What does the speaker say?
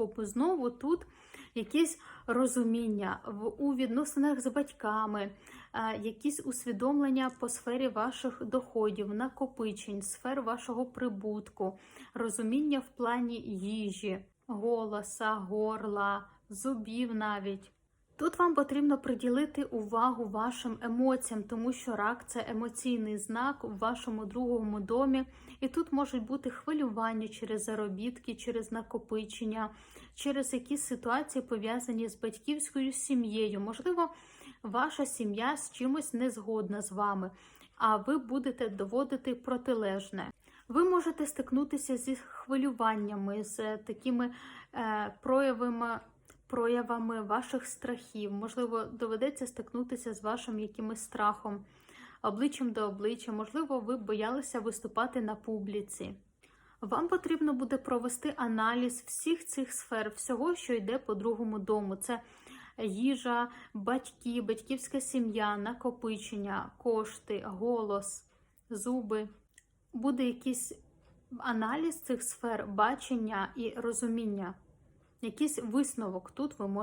гороскопу. Знову тут якісь розуміння у відносинах з батьками, е, якісь усвідомлення по сфері ваших доходів, накопичень, сфер вашого прибутку, розуміння в плані їжі, голоса, горла, зубів навіть. Тут вам потрібно приділити увагу вашим емоціям, тому що рак це емоційний знак у вашому другому домі, і тут можуть бути хвилювання через заробітки, через накопичення, через якісь ситуації пов'язані з батьківською сім'єю. Можливо, ваша сім'я з чимось не згодна з вами, а ви будете доводити протилежне. Ви можете стикнутися зі хвилюваннями, з такими е, проявами проявами ваших страхів. Можливо, доведеться стикнутися з вашим якимось страхом, обличчям до обличчя. Можливо, ви боялися виступати на публіці. Вам потрібно буде провести аналіз всіх цих сфер, всього, що йде по другому дому. Це їжа, батьки, батьківська сім'я, накопичення, кошти, голос, зуби. Буде якийсь аналіз цих сфер, бачення і розуміння. Якийсь висновок тут ви можете.